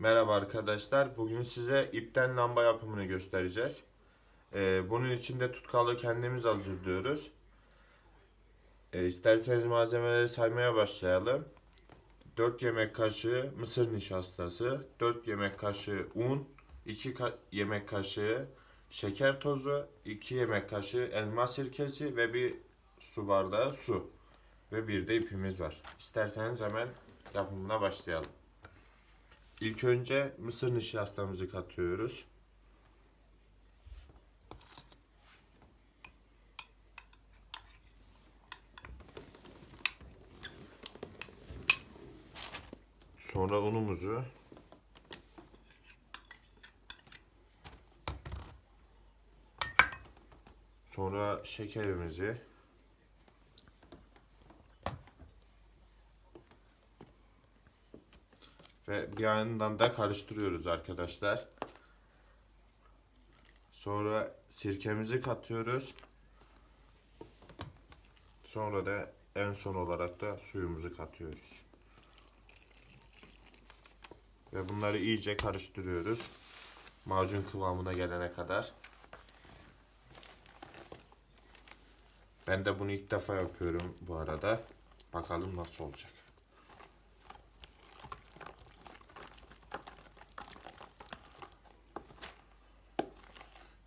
Merhaba arkadaşlar. Bugün size ipten lamba yapımını göstereceğiz. Ee, bunun için de tutkalı kendimiz hazırlıyoruz. Ee, isterseniz malzemeleri saymaya başlayalım. 4 yemek kaşığı mısır nişastası, 4 yemek kaşığı un, 2 ka- yemek kaşığı şeker tozu, 2 yemek kaşığı elma sirkesi ve bir su bardağı su. Ve bir de ipimiz var. İsterseniz hemen yapımına başlayalım. İlk önce mısır nişastamızı katıyoruz. Sonra unumuzu Sonra şekerimizi ve bir yandan da karıştırıyoruz arkadaşlar. Sonra sirkemizi katıyoruz. Sonra da en son olarak da suyumuzu katıyoruz. Ve bunları iyice karıştırıyoruz. Macun kıvamına gelene kadar. Ben de bunu ilk defa yapıyorum bu arada. Bakalım nasıl olacak.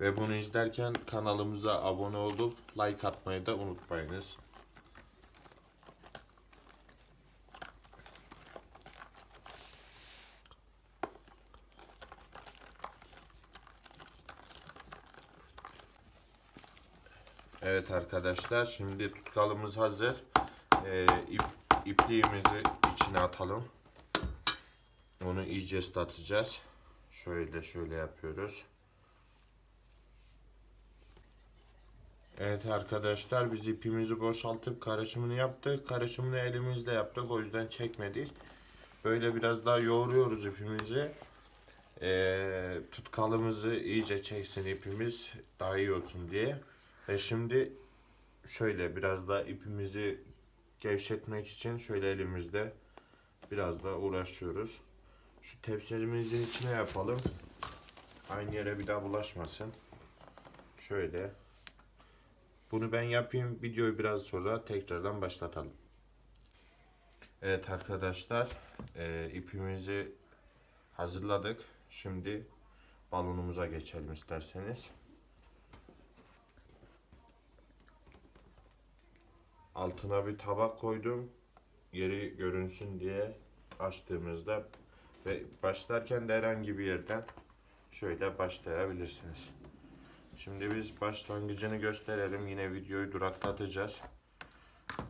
Ve bunu izlerken kanalımıza abone olup like atmayı da unutmayınız. Evet arkadaşlar şimdi tutkalımız hazır. Ee, ip, ipliğimizi içine atalım. Onu iyice ıslatacağız. Şöyle şöyle yapıyoruz. Evet arkadaşlar biz ipimizi boşaltıp karışımını yaptık. Karışımını elimizle yaptık o yüzden çekmedik. Böyle biraz daha yoğuruyoruz ipimizi. Ee, tutkalımızı iyice çeksin ipimiz daha iyi olsun diye. Ve şimdi şöyle biraz daha ipimizi gevşetmek için şöyle elimizde biraz da uğraşıyoruz. Şu tepsimizin içine yapalım. Aynı yere bir daha bulaşmasın. Şöyle. Bunu ben yapayım. Videoyu biraz sonra tekrardan başlatalım. Evet arkadaşlar. e, ipimizi hazırladık. Şimdi balonumuza geçelim isterseniz. Altına bir tabak koydum. Yeri görünsün diye açtığımızda ve başlarken de herhangi bir yerden şöyle başlayabilirsiniz. Şimdi biz başlangıcını gösterelim. Yine videoyu duraklatacağız.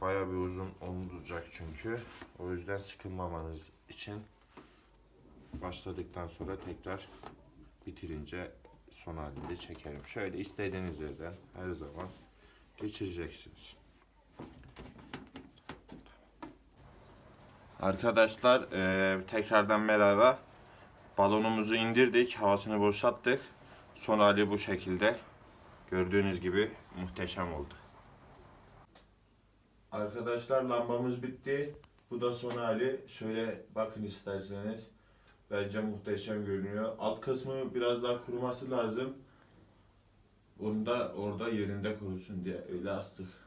Baya bir uzun olacak çünkü. O yüzden sıkılmamanız için başladıktan sonra tekrar bitirince son halinde çekerim. Şöyle istediğiniz yerden her zaman geçireceksiniz. Arkadaşlar eee, tekrardan merhaba. Balonumuzu indirdik, havasını boşalttık. Son hali bu şekilde. Gördüğünüz gibi muhteşem oldu. Arkadaşlar lambamız bitti. Bu da son hali. Şöyle bakın isterseniz. Bence muhteşem görünüyor. Alt kısmı biraz daha kuruması lazım. Onu da orada yerinde kurusun diye öyle astık.